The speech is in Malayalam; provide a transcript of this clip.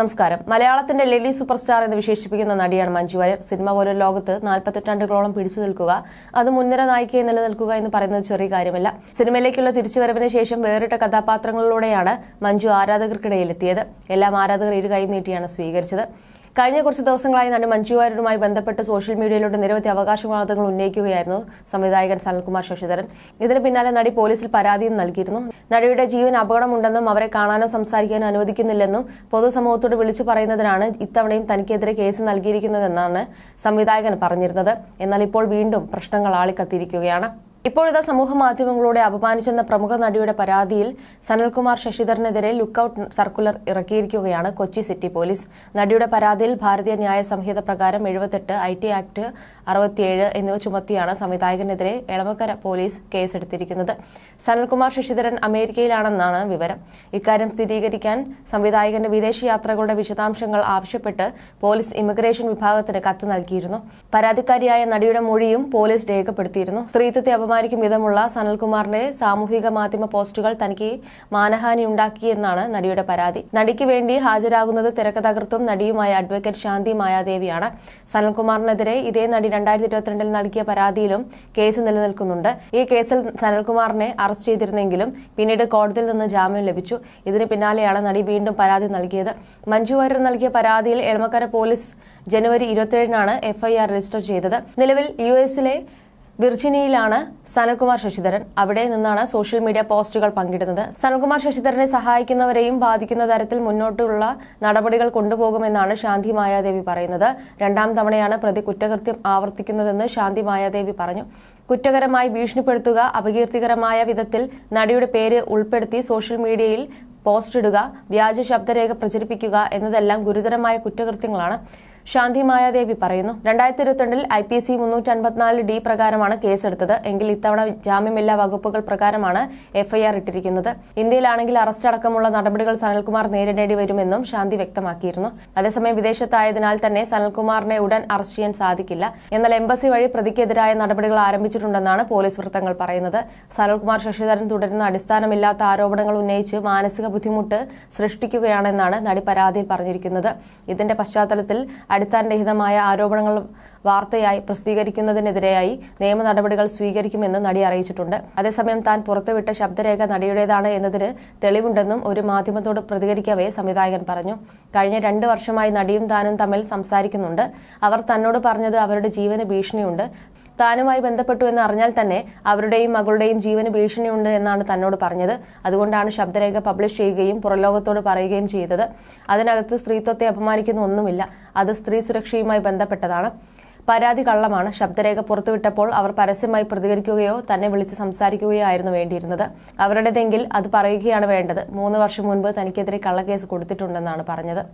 നമസ്കാരം. മലയാളത്തിന്റെ ലേഡി സൂപ്പർ സ്റ്റാർ എന്ന് വിശേഷിപ്പിക്കുന്ന നടിയാണ് മഞ്ജു വാര്യർ. സിനിമ പോലെ ലോകത്ത് നാൽപ്പത്തെട്ടാണ്ടുകളോളം പിടിച്ചു നിൽക്കുക അത് മുൻനിര നായികയെ നിലനിൽക്കുക എന്ന് പറയുന്നത് ചെറിയ കാര്യമല്ല. സിനിമയിലേക്കുള്ള തിരിച്ചുവരവിന് ശേഷം വേറിട്ട കഥാപാത്രങ്ങളിലൂടെയാണ് മഞ്ജു ആരാധകർക്കിടയിൽ എത്തിയത് എല്ലാം ആരാധകർ ഇരു കൈ നീട്ടിയാണ് സ്വീകരിച്ചത്. കഴിഞ്ഞ കുറച്ച് ദിവസങ്ങളായി നടൻ മഞ്ജു വാര്യരുമായി ബന്ധപ്പെട്ട് സോഷ്യൽ മീഡിയയിലൂടെ നിരവധി അവകാശവാദങ്ങൾ ഉന്നയിക്കുകയായിരുന്നു സംവിധായകൻ സനൽകുമാർ ശശിധരൻ. ഇതിന് പിന്നാലെ നടി പോലീസിൽ പരാതിയും നൽകിയിരുന്നു. നടിയുടെ ജീവൻ അപകടമുണ്ടെന്നും അവരെ കാണാനോ സംസാരിക്കാനോ അനുവദിക്കുന്നില്ലെന്നും പൊതുസമൂഹത്തോട് വിളിച്ചു പറയുന്നതിനാണ് ഇത്തവണയും തനിക്കെതിരെ കേസ് നൽകിയിരിക്കുന്നതെന്നാണ് സംവിധായകൻ പറഞ്ഞിരുന്നത്. എന്നാൽ ഇപ്പോൾ വീണ്ടും പ്രശ്നങ്ങൾ ആളിക്കത്തിയിരിക്കുകയാണ്. ഇപ്പോഴിതാ സമൂഹ മാധ്യമങ്ങളോടെ അപമാനിച്ചെന്ന പ്രമുഖ നടിയുടെ പരാതിയിൽ സനൽകുമാർ ശശിധരനെതിരെ ലുക്കൌട്ട് സർക്കുലർ ഇറക്കിയിരിക്കുകയാണ് കൊച്ചി സിറ്റി പോലീസ്. നടിയുടെ പരാതിയിൽ ഭാരതീയ ന്യായ സംഹിത പ്രകാരം എഴുപത്തെട്ട് ഐ ടി ആക്ട് അറുപത്തിയേഴ് എന്നിവ ചുമത്തിയാണ് സംവിധായകനെതിരെ എളമക്കര പോലീസ് കേസെടുത്തിരിക്കുന്നത്. സനൽകുമാർ ശശിധരൻ അമേരിക്കയിലാണെന്നാണ് വിവരം. ഇക്കാര്യം സ്ഥിരീകരിക്കാൻ സംവിധായകന്റെ വിദേശ യാത്രകളുടെ വിശദാംശങ്ങൾ ആവശ്യപ്പെട്ട് പോലീസ് ഇമിഗ്രേഷൻ വിഭാഗത്തിന് കത്ത് നൽകിയിരുന്നു. പരാതിക്കാരിയായ നടിയുടെ മൊഴിയും പോലീസ് രേഖപ്പെടുത്തിയിരുന്നു. സ്ത്രീത്വത്തെ അപമാനിക്കും വിധമുള്ള സനൽകുമാറിന്റെ സാമൂഹിക മാധ്യമ പോസ്റ്റുകൾ തനിക്ക് മാനഹാനി ഉണ്ടാക്കിയെന്നാണ് നടിയുടെ പരാതി. നടിക്ക് വേണ്ടി ഹാജരാകുന്നത് തിരക്കഥകൃത്തും നടിയുമായ അഡ്വക്കേറ്റ് ശാന്തി മായാദേവിയാണ്. സനൽകുമാറിനെതിരെ ഇതേ നടി രണ്ടായിരത്തി ഇരുപത്തിരണ്ടിൽ നൽകിയ പരാതിയിലും കേസ് നിലനിൽക്കുന്നുണ്ട്. ഈ കേസിൽ സനൽകുമാറിനെ അറസ്റ്റ് ചെയ്തിരുന്നെങ്കിലും പിന്നീട് കോടതിയിൽ നിന്ന് ജാമ്യം ലഭിച്ചു. ഇതിന് പിന്നാലെയാണ് നടി വീണ്ടും പരാതി നൽകിയത്. മഞ്ജു വാര്യർ നൽകിയ പരാതിയിൽ എളമക്കര പോലീസ് ജനുവരി ഇരുപത്തിയേഴിനാണ് എഫ്ഐആർ രജിസ്റ്റർ ചെയ്തത്. നിലവിൽ യു എസിലെ വിർജിനിയയിലാണ് സനൽകുമാർ ശശിധരൻ. അവിടെ നിന്നാണ് സോഷ്യൽ മീഡിയ പോസ്റ്റുകൾ പങ്കിടുന്നത്. സനൽകുമാർ ശശിധരനെ സഹായിക്കുന്നവരെയും ബാധിക്കുന്ന തരത്തിൽ മുന്നോട്ടുള്ള നടപടികൾ കൊണ്ടുപോകുമെന്നാണ് ശാന്തി മായാദേവി പറയുന്നത്. രണ്ടാം തവണയാണ് പ്രതി കുറ്റകൃത്യം ആവർത്തിക്കുന്നതെന്ന് ശാന്തി മായാദേവി പറഞ്ഞു. കുറ്റകരമായി ഭീഷണിപ്പെടുത്തുക അപകീർത്തികരമായ വിധത്തിൽ നടിയുടെ പേര് ഉൾപ്പെടുത്തി സോഷ്യൽ മീഡിയയിൽ പോസ്റ്റ് ഇടുക വ്യാജ ശബ്ദരേഖ പ്രചരിപ്പിക്കുക എന്നതെല്ലാം ഗുരുതരമായ കുറ്റകൃത്യങ്ങളാണ്. ശാന്തി മായാദേവി പറയുന്നു. രണ്ടായിരത്തി ഇരുപത്തിരണ്ടിൽ ഐ പി സി മുന്നൂറ്റി അൻപത്തിനാല് ഡി പ്രകാരമാണ് കേസെടുത്തത്. എങ്കിൽ ഇത്തവണ ജാമ്യമില്ലാ വകുപ്പുകൾ പ്രകാരമാണ് എഫ്ഐആർ ഇട്ടിരിക്കുന്നത്. ഇന്ത്യയിലാണെങ്കിൽ അറസ്റ്റ് അടക്കമുള്ള നടപടികൾ സനൽകുമാർ നേരിടേണ്ടി വരുമെന്നും ശാന്തി വ്യക്തമാക്കിയിരുന്നു. അതേസമയം വിദേശത്തായതിനാൽ തന്നെ സനൽകുമാറിനെ ഉടൻ അറസ്റ്റ് ചെയ്യാൻ സാധിക്കില്ല. എന്നാൽ എംബസി വഴി പ്രതിക്കെതിരായ നടപടികൾ ആരംഭിച്ചിട്ടുണ്ടെന്നാണ് പോലീസ് വൃത്തങ്ങൾ പറയുന്നത്. സനൽകുമാർ ശശിധരൻ തുടരുന്ന അടിസ്ഥാനമില്ലാത്ത ആരോപണങ്ങൾ ഉന്നയിച്ച് മാനസിക ബുദ്ധിമുട്ട് സൃഷ്ടിക്കുകയാണെന്നാണ് നടി പരാതിയിൽ പറഞ്ഞിരിക്കുന്നത്. ഇതിന്റെ പശ്ചാത്തലത്തിൽ അടിസ്ഥാനരഹിതമായ ആരോപണങ്ങൾ വാർത്തയായി പ്രസിദ്ധീകരിക്കുന്നതിനെതിരെയായി നിയമ നടപടികൾ സ്വീകരിക്കുമെന്ന് നടി അറിയിച്ചിട്ടുണ്ട്. അതേസമയം താൻ പുറത്തുവിട്ട ശബ്ദരേഖ നടിയുടേതാണ് എന്നതിന് തെളിവുണ്ടെന്നും ഒരു മാധ്യമത്തോട് പ്രതികരിക്കവേ സംവിധായകൻ പറഞ്ഞു. കഴിഞ്ഞ രണ്ട് വർഷമായി നടിയും താനും തമ്മിൽ സംസാരിക്കുന്നുണ്ട്. അവർ തന്നോട് പറഞ്ഞത് അവരുടെ ജീവന് ഭീഷണിയുണ്ട്. താനുമായി ബന്ധപ്പെട്ടു എന്ന് അറിഞ്ഞാൽ തന്നെ അവരുടെയും മകളുടെയും ജീവന് ഭീഷണിയുണ്ട് എന്നാണ് തന്നോട് പറഞ്ഞത്. അതുകൊണ്ടാണ് ശബ്ദരേഖ പബ്ലിഷ് ചെയ്യുകയും പുറലോകത്തോട് പറയുകയും ചെയ്തത്. അതിനകത്ത് സ്ത്രീത്വത്തെ അപമാനിക്കുന്ന ഒന്നുമില്ല. അത് സ്ത്രീ സുരക്ഷയുമായി ബന്ധപ്പെട്ടതാണ്. പരാതി കള്ളമാണ്. ശബ്ദരേഖ പുറത്തുവിട്ടപ്പോൾ അവർ പരസ്യമായി പ്രതികരിക്കുകയോ തന്നെ വിളിച്ച് സംസാരിക്കുകയോ ആയിരുന്നു വേണ്ടിയിരുന്നത്. അവരുടേതെങ്കിൽ അത് പറയുകയാണ് വേണ്ടത്. മൂന്ന് വർഷം മുൻപ് തനിക്കെതിരെ കള്ളക്കേസ് കൊടുത്തിട്ടുണ്ടെന്നാണ് പറഞ്ഞത്.